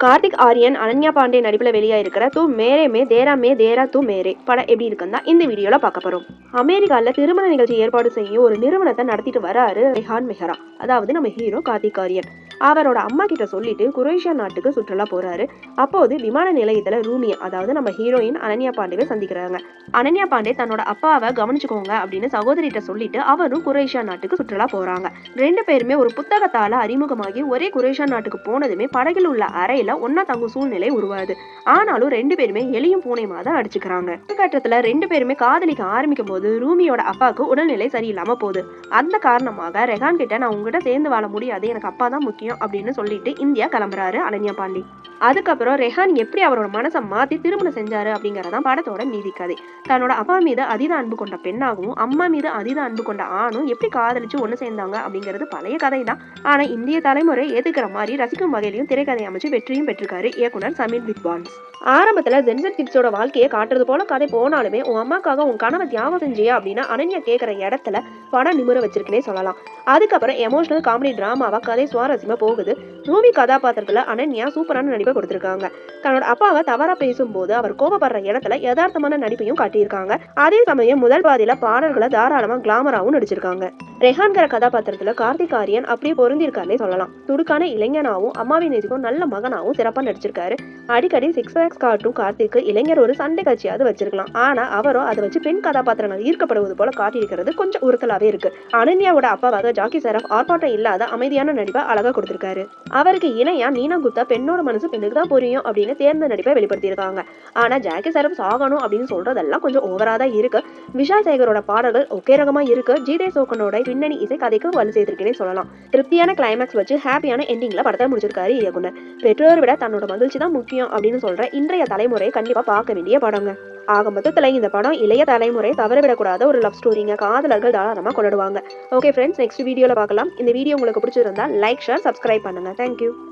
கார்த்திக் ஆரியன் அனன்யா பாண்டே நடிப்பில் வெளியாயிருக்கிற தூ மேரே மே தேரா மே தேரா தூ மேரே படம் எப்படி இருக்குன்னு தான் இந்த வீடியோவில் பார்க்க போகிறோம் அமெரிக்காவில் திருமண நிகழ்ச்சி ஏற்பாடு செய்யும் ஒரு நிறுவனத்தை நடத்திட்டு வராரு ரெஹான் மெஹரா. அதாவது நம்ம ஹீரோ கார்த்திக் ஆரியன். அவரோட அம்மா கிட்ட சொல்லிட்டு குரேஷியா நாட்டுக்கு சுற்றுலா போறாரு. அப்போது விமான நிலையத்துல ரூமியா அதாவது நம்ம ஹீரோயின் அனன்யா பாண்டேவை சந்திக்கிறாங்க. அனன்யா பாண்டே தன்னோட அப்பாவை கவனிச்சுக்கோங்க அப்படின்னு சகோதரிகிட்ட சொல்லிட்டு அவரும் குரேஷியா நாட்டுக்கு சுற்றுலா போறாங்க. ரெண்டு பேருமே ஒரு புத்தகத்தால அறிமுகமாகி ஒரே குரேஷியா நாட்டுக்கு போனதுமே படகில் உள்ள அறையில ஒன்னா தங்கும் சூழ்நிலை உருவாது ஆனாலும் ரெண்டு பேருமே எலியும் பூனையுமா தான் அடிச்சுக்கிறாங்க. கட்டத்துல ரெண்டு பேருமே காதலிக்க ஆரம்பிக்கும் போது ரூமியோட அப்பாவுக்கு உடல்நிலை சரியில்லாம போகுது. அந்த காரணமாக ரெகான் கிட்ட நான் உங்ககிட்ட சேர்ந்து வாழ முடியாது. எனக்கு அப்பா தான் முக்கியம். அப்படின்னு சொல்லிட்டு இந்தியா கிளம்புறாரு அனன்யா பாண்டி. அதுக்கப்புறம் ரெஹான் எப்படி அவரோட மனசை மாத்தி திருமணம் செஞ்சாரு அப்படிங்கறதான் படத்தோட நீதி கதை. தன்னோட அப்பா மீது அதீத அன்பு கொண்ட பெண்ணாகவும் அம்மா மீது அதீத அன்பு கொண்ட ஆணும் எப்படி காதலிச்சு ஒண்ணு சேர்ந்தாங்க அப்படிங்கிறது பழைய கதை தான் ஆனா இந்திய தலைமுறை ஏத்துக்கிற மாதிரி ரசிக்கும் வகையிலையும் திரைக்கதை அமைச்சு வெற்றியும் பெற்றிருக்காரு இயக்குனர் சமீர் வித்வான்ஸ் ஆரம்பத்துல ஜென்சன் கிட்ஸோட வாழ்க்கையை காட்டுறது போல கதை போனாலுமே உன் அம்மாக்காக உன் கனவை தியாகம் செஞ்சியா? அப்படின்னு அனன்யா கேட்குற இடத்துல படம் நிமிர வச்சிருக்குன்னே சொல்லலாம். அதுக்கப்புறம் எமோஷனல் காமெடி டிராமாவா கதை சுவாரஸ்யமா போகுது. மூவி கதாபாத்திரத்துல அனன்யா சூப்பரான நடிப்பை கொடுத்திருக்காங்க. தன்னோட அப்பாவை தவறா பேசும்போது அவர் கோபப்படுற இடத்துல யதார்த்தமான நடிப்பையும் காட்டியிருக்காங்க. அதே சமயம் முதல் பாதியில பாடல்களை தாராளமா கிளாமராவும் நடிச்சிருக்காங்க. ரெஹான்கிற கதாபாத்திரத்துல கார்த்திக் ஆரியன் அப்படியே பொருந்திருக்காருன்னே சொல்லலாம். துடுக்கான இளைஞனாவும் அம்மாவின் நிதிக்கும் நல்ல மகனாவும் சிறப்பா நடிச்சிருக்காரு. அடிக்கடி சிக்ஸ் பேக்ஸ் காட்டும் கார்த்திக்கு இளைஞர் ஒரு சண்டை காட்சியாவது வச்சிருக்கலாம். ஆனா அவரோ அதை வச்சு பெண் கதாபாத்திரங்கள் ஈர்க்கப்படுவது போல காட்டியிருக்கிறது கொஞ்சம் உறுத்தலாவே இருக்கு. அனன்யாவோட அப்பாவாக ஜாக்கி சரப் ஆர்ப்பாட்டம் இல்லாத அமைதியான நடிப்பை அழகா கொடுத்திருக்காரு. அவருக்கு இணையா நீனா குப்தா பெண்ணோட மனசு பெண்ணுக்கு தான் புரியும் அப்படின்னு தேர்ந்த நடிப்பை வெளிப்படுத்தியிருக்காங்க. ஆனா ஜாக்கி சரப் சாகணும் அப்படின்னு சொல்றதெல்லாம் கொஞ்சம் ஓவரா தான் இருக்கு. விஷால் சேகரோட பாடல்கள் ஒகே ரகமா இருக்கு. ஜிதே சோகனோட பின்னணி இசை கதைக்கு வலு செய்திருக்கேனே சொல்லலாம். திருப்தியான கிளைமேக்ஸ் வச்சு ஹாப்பியான எண்டிங்ல படத்தை முடிச்சிருக்காரு இயக்குனர். பெற்றோரை விட தன்னோட மகிழ்ச்சி தான் முக்கியம். அப்படின்னு சொல்ற இன்றைய தலைமுறை கண்டிப்பா பார்க்க வேண்டிய படங்க. ஆக மொத்தத்துல இந்த படம் இளைய தலைமுறை தவறவிடக்கூடாத ஒரு லவ் ஸ்டோரிங்க காதலர்கள் தாராளமா கொண்டாடுவாங்க. ஓகே ஃப்ரெண்ட்ஸ் நெக்ஸ்ட் வீடியோல பார்க்கலாம். இந்த வீடியோ உங்களுக்கு பிடிச்சிருந்தா லைக் ஷேர் சப்ஸ்கிரைப் பண்ணுங்க. Thank you